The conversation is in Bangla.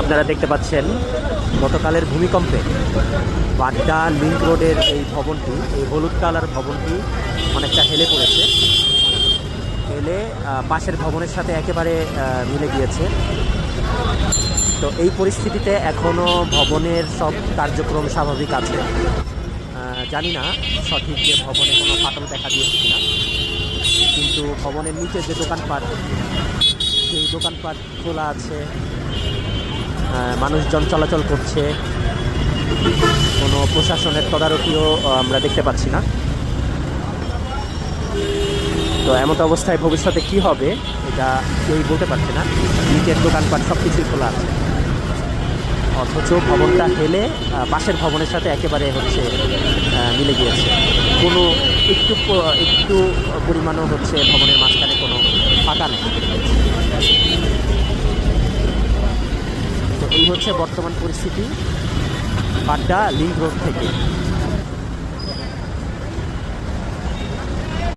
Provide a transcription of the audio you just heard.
আপনারা দেখতে পাচ্ছেন গতকালের ভূমিকম্পে বাড্ডা লিঙ্ক রোডের এই ভবনটি, এই হলুদ কালার ভবনটি অনেকটা হেলে পড়েছে। হেলে পাশের ভবনের সাথে একেবারে মিলে গিয়েছে। তো এই পরিস্থিতিতে এখনও ভবনের সব কার্যক্রম স্বাভাবিক আছে। জানি না সঠিক যে ভবনে কোনো ফাটল দেখা দিয়েছে কিনা। কিন্তু ভবনের নিচে যে দোকানপাট, সেই দোকানপাট খোলা আছে। মানুষজন চলাচল করছে। কোনো প্রশাসনের তদারকিও আমরা দেখতে পাচ্ছি না। তো এমন অবস্থায় ভবিষ্যতে কি হবে, এটা কেউই বলতে পারছে না। নিচের দোকানপাট সব কিছুই খোলা আছে। অথচ ভবনটা হেলে পাশের ভবনের সাথে একেবারে হচ্ছে মিলে গিয়েছে। কোনো একটু একটু পরিমাণও হচ্ছে ভবনের মাঝখানে কোনো ফাঁকা নেই। এই হচ্ছে বর্তমান পরিস্থিতি বাড্ডা লিঙ্ক রোড থেকে।